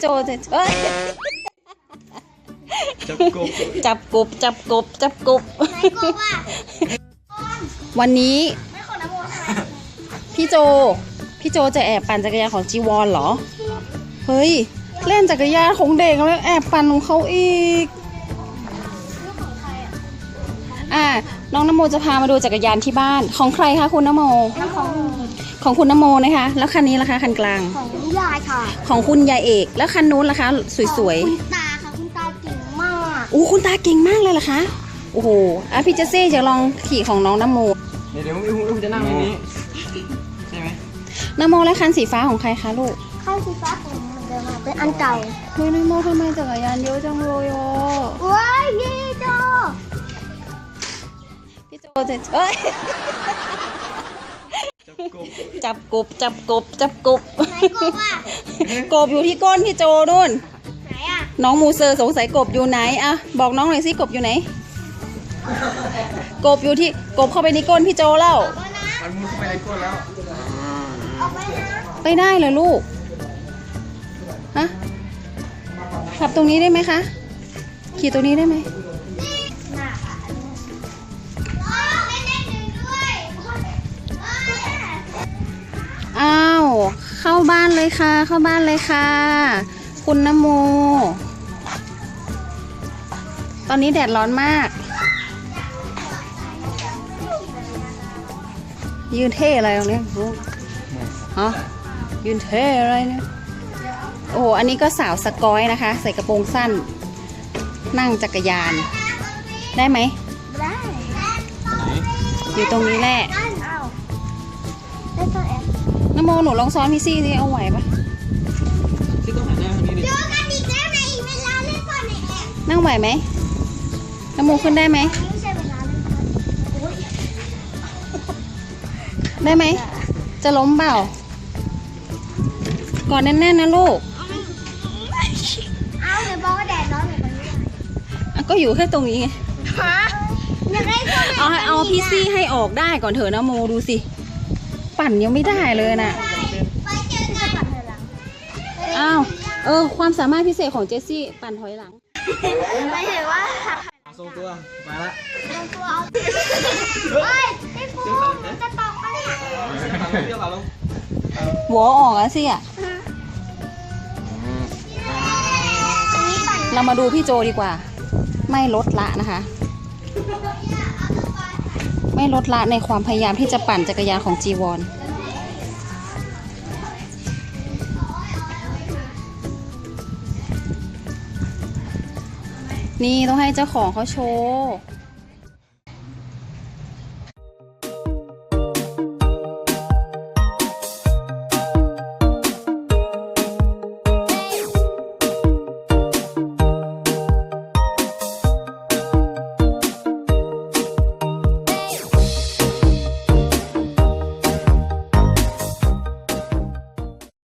โจจะเอ้ยจับกบจับกบจับกบจับกบ ไหนกบอะวันนี้ไม่ของน้ำโมใช่ไหมพี่โจ พี่โจจะแอบปั่นจักรยานของจีวอนเหรอ เฮ้ย เล่นจักรยานของเด็กแล้วแอบปั่นของเขาอีกลูก น้องนโมจะพามาดูจักรยานที่บ้านของใครคะคุณนโมน้ำของของคุณนโมนะคะ แล้วคันนี้ล่ะคะคันกลาง ของยายค่ะของคุณยายเอก แล้วคันนู้นล่ะคะ สวยคุณตาค่ะคุณตาเก่งมากๆอู้คุณตาเก่งมากเลยล่ะคะ โอ้โหอะพี่เจสซี่จะลองขี่ของน้องนโมเดี๋ยวเดี๋ยวอุ้มอุ้มจะนั่งในนี้ใช่ไหมนโมและคันสีฟ้าของใครคะลูกข้าวสีฟ้าของเหมือนเดิมอะเป็นอันเก่าเฮ้ยนโมทำไมจักรยานเยอะจังเลยอะว้ายยี่โจ พี่โจจะเอ้ยจับกบจับกบจับกบจับกบไหนกบอะกบอยู่ที่ก้นพี่โจนู่นไหนอะน้องมูเซอร์สงสัยกบอยู่ไหนอะบอกน้องหน่อยสิกบอยู่ไหน กบอยู่ที่กบเข้าไปในก้นพี่โจแล้วออกมานะมันมุดเข้าไปในก้นแล้วออกไปนะไปได้เลยลูกฮะขับตรงนี้ได้ไหมคะ ขี่ตรงนี้ได้ไหม เข้าบ้านเลยค่ะ เข้าบ้านเลยค่ะ คุณนโม ตอนนี้แดดร้อนมาก ยืนเท่อะไรตรงนี้ลูกฮะยืนเท่อะไรเนี่ยโอ้โหอันนี้ก็สาวสกอยนะคะ ใส่กระโปรงสั้น นั่งจักรยาน ได้ไหมได้อยู่ตรงนี้แหละ ได้เอาได้ตัวแอปนโมหนูลองซ้อนพี่ซี่สิเอาไหวปะที่ต้องหันหน้าทางนี้ดิเจอกันอีกแล้วในอีกเวลาเล่นก่อนในแอปนั่งไหวไหมนโมขึ้นได้ไหมไม่ใช่เวลาเล่นก่อนโอ้ยได้ไหม จะล้มเปล่า ก่อนแน่นๆนะลูก เอาเดี๋ยวบอกว่าแดดร้อนเหมือนกันไม่ได้อะก็อยู่แค่ตรงนี้ไง ฮะอยากได้ตัวไหนเอาให้เอาพี่ซี่ให้ออกได้ก่อนเถอะนะโมดูสิ ปั่นยังไม่ได้เลยนะไปเจอกันปัดเธอหลังอ้าว เออ ความสามารถพิเศษของเจสซี่ปั่นถอยหลังไปเห็นว่าหักทรงตัว มาละลงตัวเอาเฮ้ยพี่ฟูมันจะตกอะไรอะเที่ยวขาลงหัวออกอะสิอะอันนี้ปั่นเรามาดูพี่โจดีกว่า ไม่ลดละนะคะ ไม่ลดละในความพยายามที่จะปั่นจักรยานของจีวอนนี่ต้องให้เจ้าของเขาโชว์